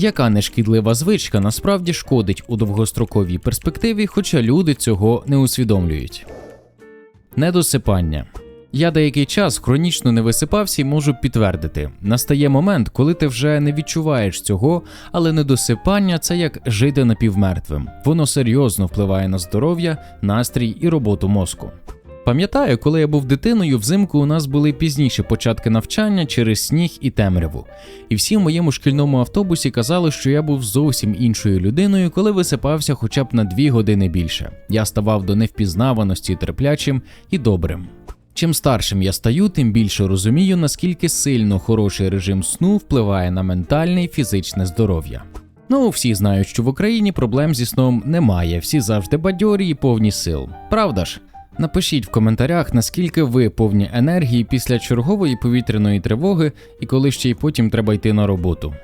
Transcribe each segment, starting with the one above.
Яка нешкідлива звичка насправді шкодить у довгостроковій перспективі, хоча люди цього не усвідомлюють. Недосипання. Я деякий час хронічно не висипався і можу підтвердити. Настає момент, коли ти вже не відчуваєш цього, але недосипання це як жити напівмертвим. Воно серйозно впливає на здоров'я, настрій і роботу мозку. Пам'ятаю, коли я був дитиною, взимку у нас були пізніші початки навчання через сніг і темряву. І всі в моєму шкільному автобусі казали, що я був зовсім іншою людиною, коли висипався хоча б на дві години більше. Я ставав до невпізнаваності терплячим і добрим. Чим старшим я стаю, тим більше розумію, наскільки сильно хороший режим сну впливає на ментальне і фізичне здоров'я. Ну, всі знають, що в Україні проблем зі сном немає, всі завжди бадьорі і повні сил. Правда ж? Напишіть в коментарях, наскільки ви повні енергії після чергової повітряної тривоги і коли ще й потім треба йти на роботу.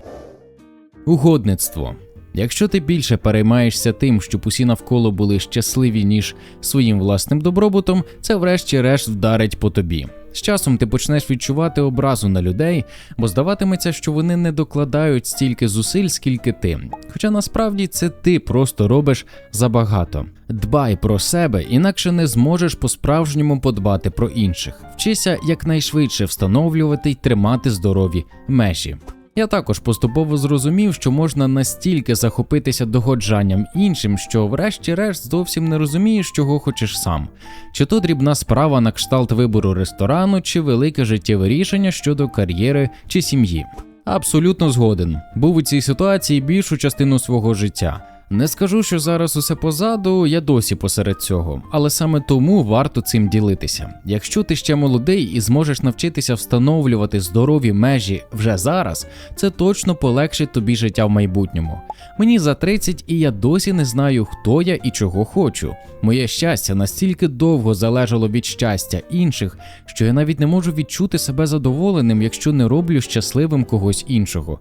Угодництво. Якщо ти більше переймаєшся тим, щоб усі навколо були щасливі, ніж своїм власним добробутом, це врешті-решт вдарить по тобі. З часом ти почнеш відчувати образу на людей, бо здаватиметься, що вони не докладають стільки зусиль, скільки ти. Хоча насправді це ти просто робиш забагато. Дбай про себе, інакше не зможеш по-справжньому подбати про інших. Вчися якнайшвидше встановлювати й тримати здорові межі. Я також поступово зрозумів, що можна настільки захопитися догоджанням іншим, що врешті-решт зовсім не розумієш, чого хочеш сам. Чи то дрібна справа на кшталт вибору ресторану, чи велике життєве рішення щодо кар'єри чи сім'ї. Абсолютно згоден. Був у цій ситуації більшу частину свого життя. Не скажу, що зараз усе позаду, я досі посеред цього, але саме тому варто цим ділитися. Якщо ти ще молодий і зможеш навчитися встановлювати здорові межі вже зараз, це точно полегшить тобі життя в майбутньому. Мені за 30 і я досі не знаю, хто я і чого хочу. Моє щастя настільки довго залежало від щастя інших, що я навіть не можу відчути себе задоволеним, якщо не роблю щасливим когось іншого.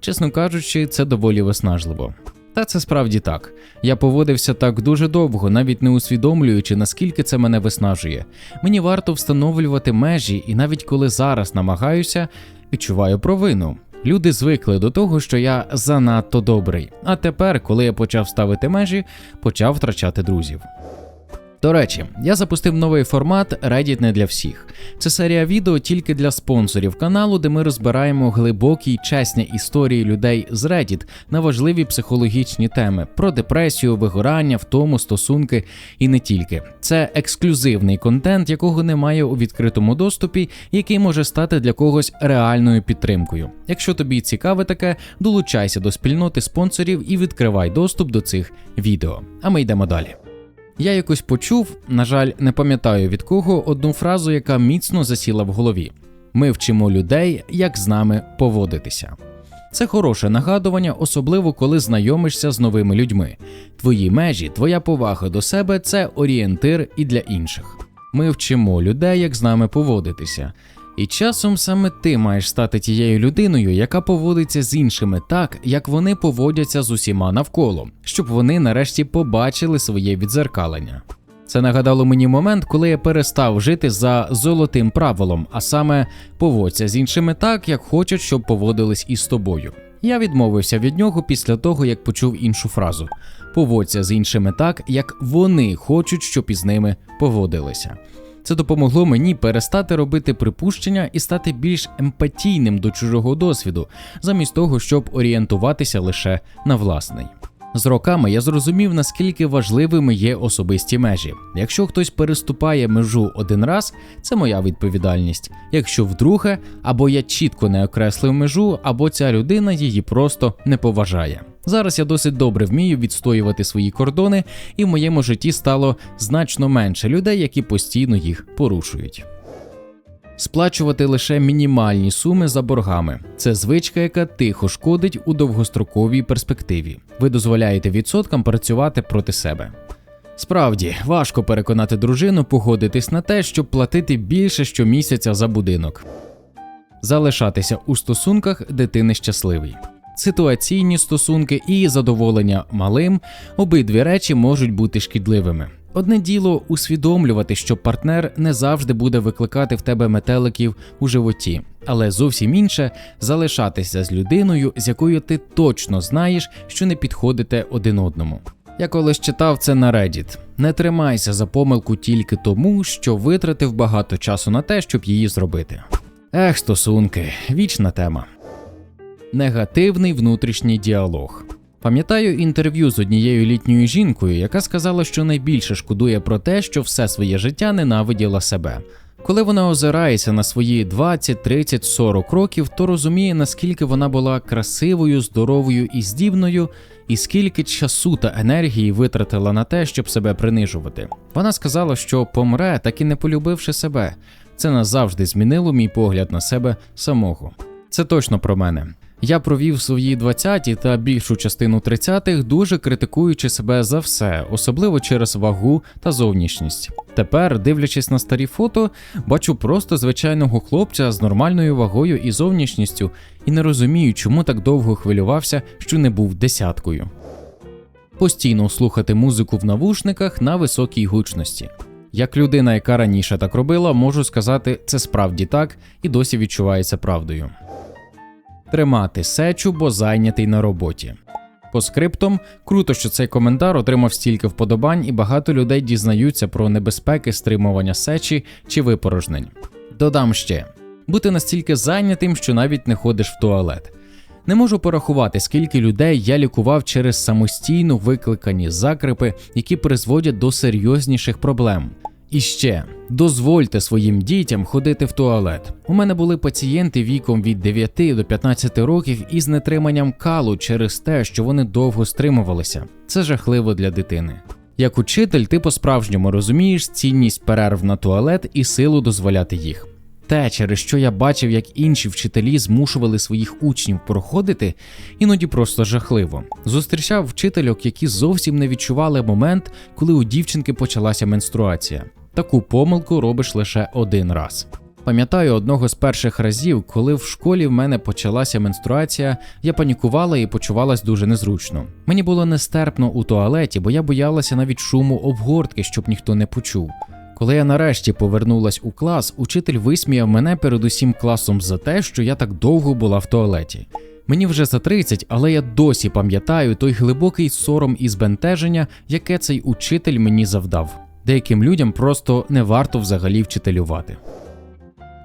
Чесно кажучи, це доволі виснажливо. Та це справді так. Я поводився так дуже довго, навіть не усвідомлюючи, наскільки це мене виснажує. Мені варто встановлювати межі, і навіть коли зараз намагаюся, відчуваю провину. Люди звикли до того, що я занадто добрий. А тепер, коли я почав ставити межі, почав втрачати друзів. До речі, я запустив новий формат Reddit не для всіх. Це серія відео тільки для спонсорів каналу, де ми розбираємо глибокі й чесні історії людей з Reddit на важливі психологічні теми про депресію, вигорання, втому, стосунки і не тільки. Це ексклюзивний контент, якого немає у відкритому доступі, який може стати для когось реальною підтримкою. Якщо тобі цікаве таке, долучайся до спільноти спонсорів і відкривай доступ до цих відео. А ми йдемо далі. Я якось почув, на жаль, не пам'ятаю від кого, одну фразу, яка міцно засіла в голові: ми вчимо людей, як з нами поводитися. Це хороше нагадування, особливо коли знайомишся з новими людьми. Твої межі, твоя повага до себе це орієнтир і для інших. Ми вчимо людей, як з нами поводитися. І часом саме ти маєш стати тією людиною, яка поводиться з іншими так, як вони поводяться з усіма навколо, щоб вони нарешті побачили своє відзеркалення. Це нагадало мені момент, коли я перестав жити за золотим правилом, а саме поводься з іншими так, як хочуть, щоб поводились із тобою. Я відмовився від нього після того, як почув іншу фразу: поводься з іншими так, як вони хочуть, щоб із ними поводилися. Це допомогло мені перестати робити припущення і стати більш емпатійним до чужого досвіду, замість того, щоб орієнтуватися лише на власний. З роками я зрозумів, наскільки важливими є особисті межі. Якщо хтось переступає межу один раз, це моя відповідальність. Якщо вдруге, або я чітко не окреслив межу, або ця людина її просто не поважає. Зараз я досить добре вмію відстоювати свої кордони, і в моєму житті стало значно менше людей, які постійно їх порушують. Сплачувати лише мінімальні суми за боргами це звичка, яка тихо шкодить у довгостроковій перспективі. Ви дозволяєте відсоткам працювати проти себе. Справді важко переконати дружину погодитись на те, щоб платити більше щомісяця за будинок, залишатися у стосунках дитини щасливий. Ситуаційні стосунки і задоволення малим обидві речі можуть бути шкідливими. Одне діло усвідомлювати, що партнер не завжди буде викликати в тебе метеликів у животі, але зовсім інше залишатися з людиною, з якою ти точно знаєш, що не підходите один одному. Я колись читав це на Reddit. Не тримайся за помилку тільки тому, що витратив багато часу на те, щоб її зробити. Ех, стосунки, вічна тема. Негативний внутрішній діалог. Пам'ятаю інтерв'ю з однією літньою жінкою, яка сказала, що найбільше шкодує про те, що все своє життя ненавиділа себе. Коли вона озирається на свої 20, 30, 40 років, то розуміє, наскільки вона була красивою, здоровою і здібною, і скільки часу та енергії витратила на те, щоб себе принижувати. Вона сказала, що помре, так і не полюбивши себе. Це назавжди змінило мій погляд на себе самого. Це точно про мене. Я провів свої 20-ті та більшу частину 30-х, дуже критикуючи себе за все, особливо через вагу та зовнішність. Тепер, дивлячись на старі фото, бачу просто звичайного хлопця з нормальною вагою і зовнішністю, і не розумію, чому так довго хвилювався, що не був десяткою. Постійно слухати музику в навушниках на високій гучності. Як людина, яка раніше так робила, можу сказати, це справді так і досі відчувається правдою. Тримати сечу, бо зайнятий на роботі. По скриптам, круто, що цей коментар отримав стільки вподобань, і багато людей дізнаються про небезпеки стримування сечі чи випорожнень. Додам ще бути настільки зайнятим, що навіть не ходиш в туалет. Не можу порахувати, скільки людей я лікував через самостійно викликані закрипи, які призводять до серйозніших проблем. І ще дозвольте своїм дітям ходити в туалет. У мене були пацієнти віком від 9 до 15 років із нетриманням калу через те, що вони довго стримувалися. Це жахливо для дитини. Як учитель, ти по-справжньому розумієш цінність перерв на туалет і силу дозволяти їх. Те, через що я бачив, як інші вчителі змушували своїх учнів проходити, іноді просто жахливо. Зустрічав вчительок, які зовсім не відчували момент, коли у дівчинки почалася менструація. Таку помилку робиш лише один раз. Пам'ятаю одного з перших разів, коли в школі в мене почалася менструація, я панікувала і почувалась дуже незручно. Мені було нестерпно у туалеті, бо я боялася навіть шуму обгортки, щоб ніхто не почув. Коли я нарешті повернулась у клас, учитель висміяв мене перед усім класом за те, що я так довго була в туалеті. Мені вже за 30, але я досі пам'ятаю той глибокий сором і збентеження, яке цей учитель мені завдав. Деяким людям просто не варто взагалі вчителювати.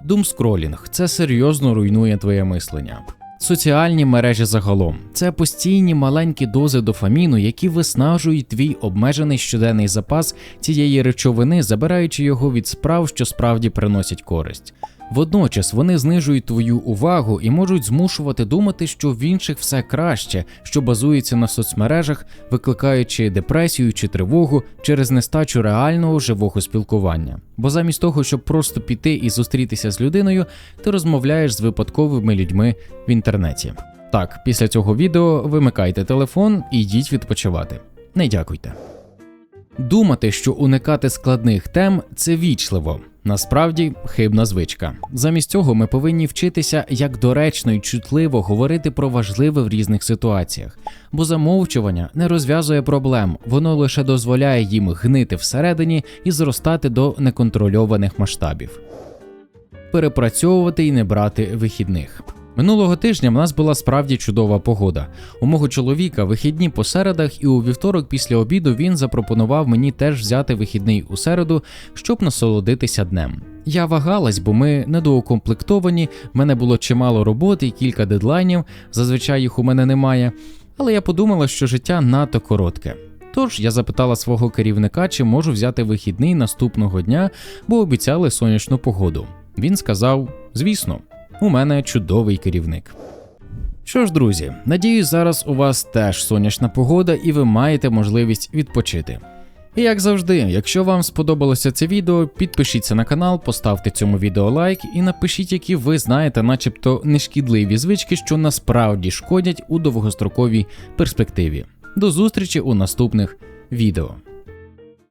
Думскролінг це серйозно руйнує твоє мислення. Соціальні мережі загалом це постійні маленькі дози дофаміну, які виснажують твій обмежений щоденний запас цієї речовини, забираючи його від справ, що справді приносять користь. Водночас вони знижують твою увагу і можуть змушувати думати, що в інших все краще, що базується на соцмережах, викликаючи депресію чи тривогу через нестачу реального живого спілкування. Бо замість того, щоб просто піти і зустрітися з людиною, ти розмовляєш з випадковими людьми в інтернеті. Так, після цього відео вимикайте телефон і йдіть відпочивати. Не дякуйте. Думати, що уникати складних тем це вічливо. Насправді хибна звичка. Замість цього ми повинні вчитися, як доречно і чутливо говорити про важливе в різних ситуаціях, бо замовчування не розв'язує проблем, воно лише дозволяє їм гнити всередині і зростати до неконтрольованих масштабів. Перепрацьовувати і не брати вихідних. Минулого тижня в нас була справді чудова погода. У мого чоловіка вихідні по середах, і у вівторок після обіду він запропонував мені теж взяти вихідний у середу, щоб насолодитися днем. Я вагалась, бо ми недоукомплектовані, в мене було чимало роботи і кілька дедлайнів, зазвичай їх у мене немає. Але я подумала, що життя надто коротке. Тож я запитала свого керівника, чи можу взяти вихідний наступного дня, бо обіцяли сонячну погоду. Він сказав: звісно. У мене чудовий керівник. Що ж, друзі, надіюсь, зараз у вас теж сонячна погода і ви маєте можливість відпочити. І як завжди, якщо вам сподобалося це відео, підпишіться на канал, поставте цьому відео лайк і напишіть, які ви знаєте, начебто нешкідливі звички, що насправді шкодять у довгостроковій перспективі. До зустрічі у наступних відео.